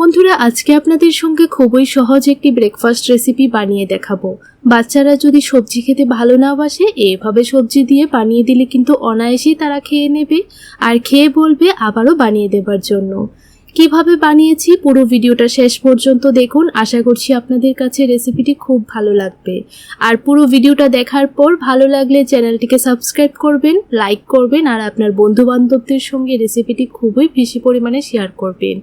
বন্ধুরা, আজকে আপনাদের সঙ্গে খুবই সহজ একটি ব্রেকফাস্ট রেসিপি বানিয়ে দেখাবো। বাচ্চারা যদি সবজি খেতে ভালো না বাসে, এভাবে সবজি দিয়ে বানিয়ে দিলে কিন্তু অনায়াসেই তারা খেয়ে নেবে আর খেয়ে বলবে আবারও বানিয়ে দেবার জন্য। কীভাবে বানিয়েছি পুরো ভিডিওটা শেষ পর্যন্ত দেখুন। আশা করছি আপনাদের কাছে রেসিপিটি খুব ভালো লাগবে। আর পুরো ভিডিওটা দেখার পর ভালো লাগলে চ্যানেলটিকে সাবস্ক্রাইব করবেন লাইক করবেন আর আপনার বন্ধু বান্ধবদের সঙ্গে রেসিপিটি খুবই বেশি পরিমাণে শেয়ার করবেন।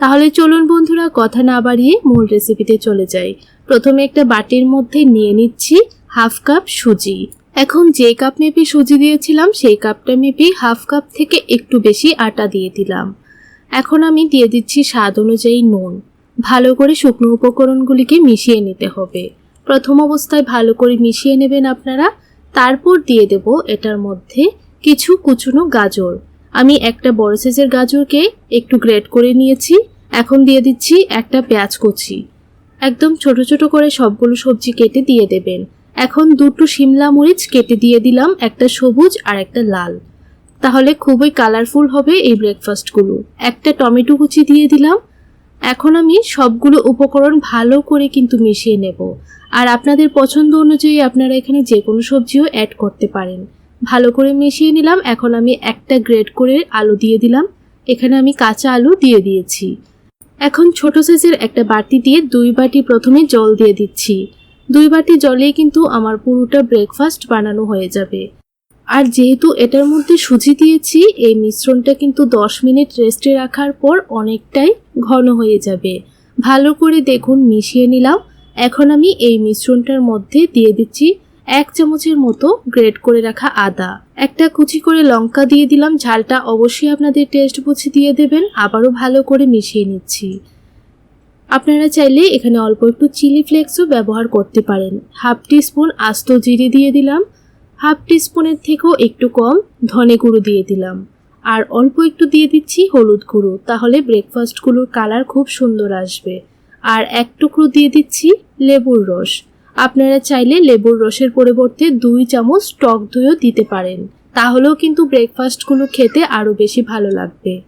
তাহলে চলুন বন্ধুরা, কথা না বাড়িয়ে মূল রেসিপিতে চলে যাই। প্রথমে একটা বাটির মধ্যে নিয়ে নিচ্ছি হাফ কাপ সুজি। এখন যে কাপ মেপে সুজি দিয়েছিলাম, সেই কাপটা মেপে হাফ কাপ থেকে একটু বেশি আটা দিয়ে দিলাম। এখন আমি দিয়ে দিচ্ছি স্বাদ অনুযায়ী নুন। ভালো করে শুকনো উপকরণগুলিকে মিশিয়ে নিতে হবে। প্রথম অবস্থায় ভালো করে মিশিয়ে নেবেন আপনারা। তারপর দিয়ে দেব এটার মধ্যে কিছু কুচুনো গাজর। আমি একটা বড় সাইজের গাজরকে একটু গ্রেট করে নিয়েছি, এখন দিয়ে দিচ্ছি একটা পেঁয়াজ কুচি। একদম ছোট ছোট করে সবগুলো সবজি কেটে দিয়ে দেবেন। এখন দুটো শিমলা মরিচ কেটে দিয়ে দিলাম, একটা সবুজ আর একটা লাল। তাহলে খুবই কালারফুল হবে এই ব্রেকফাস্টগুলো একটা টমেটো কুচি দিয়ে দিলাম। এখন আমি সবগুলো উপকরণ ভালো করে কিন্তু মিশিয়ে নেব। আর আপনাদের পছন্দ অনুযায়ী আপনারা এখানে যে কোনো সবজিও অ্যাড করতে পারেন। ভালো করে মিশিয়ে নিলাম। এখন আমি একটা গ্রেড করে আলু দিয়ে দিলাম। এখানে আমি কাঁচা আলু দিয়ে দিয়েছি। এখন ছোট সাইজের একটা বাটি দিয়ে দুই বাটি প্রথমে জল দিয়ে দিচ্ছি। দুই বাটি জলেই কিন্তু আমার পুরোটা ব্রেকফাস্ট বানানো হয়ে যাবে। আর যেহেতু এটার মধ্যে সুজি দিয়েছি, এই মিশ্রণটা কিন্তু 10 মিনিট রেস্টে রাখার পর অনেকটাই ঘন হয়ে যাবে। ভালো করে দেখুন, মিশিয়ে নিলাম। এখন আমি এই মিশ্রণটার মধ্যে দিয়ে দিচ্ছি এক চামচের মতো গ্রেট করে রাখা আদা। একটা কুচি করে লঙ্কা দিয়ে দিলাম। ঝালটা অবশ্যই আপনাদের টেস্ট বুঝে দিয়ে দেবেন। আবারও ভালো করে মিশিয়ে নিচ্ছি। আপনারা চাইলে এখানে অল্প একটু চিলি ফ্লেক্সও ব্যবহার করতে পারেন। হাফ স্পুন আস্ত জিরে দিয়ে দিলাম। হাফ স্পুনের থেকেও একটু কম ধনে গুঁড়ো দিয়ে দিলাম। আর অল্প একটু দিয়ে দিচ্ছি হলুদ গুঁড়ো। তাহলে ব্রেকফাস্টগুলোর কালার খুব সুন্দর আসবে। আর এক টুকরো দিয়ে দিচ্ছি লেবুর রস। আপনারা চাইলে লেবুর রসের পরিবর্তে দুই চামচ টক দইও দিতে পারেন। তাহলেও কিন্তু ব্রেকফাস্টগুলো খেতে আরও বেশি ভালো লাগবে।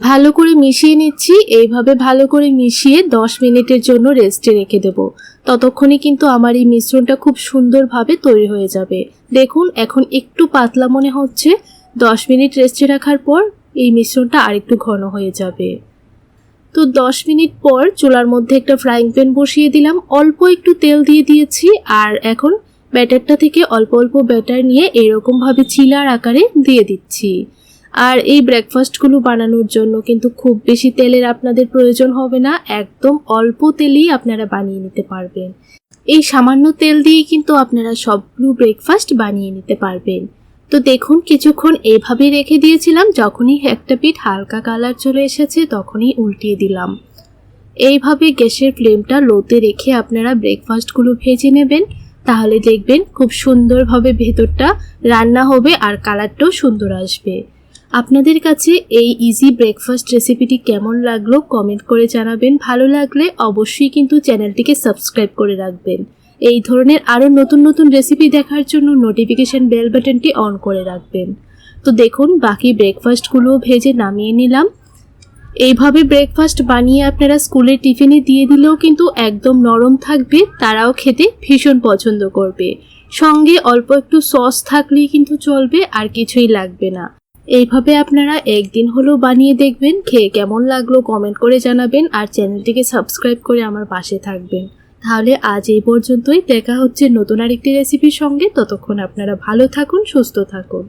ভালো করে মিশিয়ে নিচ্ছি। এইভাবে ভালো করে মিশিয়ে 10 মিনিটের জন্য রেস্টে রেখে দেব। ততক্ষণে কিন্তু আমার এই মিশ্রণটা খুব সুন্দরভাবে তৈরি হয়ে যাবে। দেখুন, এখন একটু পাতলা মনে হচ্ছে। 10 মিনিট রেস্টে রাখার পর এই মিশ্রণটা আরেকটু ঘন হয়ে যাবে। তো 10 মিনিট পর চুলার মধ্যে একটা ফ্রাইং প্যান বসিয়ে দিলাম। অল্প একটু তেল দিয়ে দিয়েছি আর এখন ব্যাটারটা থেকে অল্প অল্প ব্যাটার নিয়ে এরকমভাবে চিলার আকারে দিয়ে দিচ্ছি। আর এই ব্রেকফাস্টগুলো বানানোর জন্য কিন্তু খুব বেশি তেলের আপনাদের প্রয়োজন হবে না, একদম অল্প তেলেই আপনারা বানিয়ে নিতে পারবেন। এই সামান্য তেল দিয়েই কিন্তু আপনারা সবগুলো ব্রেকফাস্ট বানিয়ে নিতে পারবেন। তো দেখুন, কিছুক্ষণ এইভাবে রেখে দিয়েছিলাম। যখনই একটা পিঠ হালকা কালার চলে এসেছে, তখনই উল্টিয়ে দিলাম। এইভাবে গ্যাসের ফ্লেমটা লোতে রেখে আপনারা ব্রেকফাস্টগুলো ভেজে নেবেন। তাহলে দেখবেন খুব সুন্দরভাবে ভেতরটা রান্না হবে আর কালারটাও সুন্দর আসবে। আপনাদের কাছে এই ইজি ব্রেকফাস্ট রেসিপিটি কেমন লাগল কমেন্ট করে জানাবেন। ভালো লাগলে অবশ্যই কিন্তু চ্যানেলটিকে সাবস্ক্রাইব করে রাখবেন। এই ধরনের আরও নতুন নতুন রেসিপি দেখার জন্য নোটিফিকেশন বেল বাটনটি অন করে রাখবেন। তো দেখুন, বাকি ব্রেকফাস্টগুলো ভেজে নামিয়ে নিলাম। এইভাবে ব্রেকফাস্ট বানিয়ে আপনারা স্কুলের টিফিনে দিয়ে দিলেও কিন্তু একদম নরম থাকবে, তারাও খেতে ভীষণ পছন্দ করবে। সঙ্গে অল্প একটু সস থাকলেই কিন্তু চলবে, আর কিছুই লাগবে না। এইভাবে আপনারা একদিন হলেও বানিয়ে দেখবেন, খেয়ে কেমন লাগল কমেন্ট করে জানাবেন, আর চ্যানেলটিকে সাবস্ক্রাইব করে আমার পাশে থাকবেন। তাহলে আজ এই পর্যন্তই। দেখা হচ্ছে নতুন আরেকটি রেসিপির সঙ্গে। ততক্ষণ আপনারা ভালো থাকুন, সুস্থ থাকুন।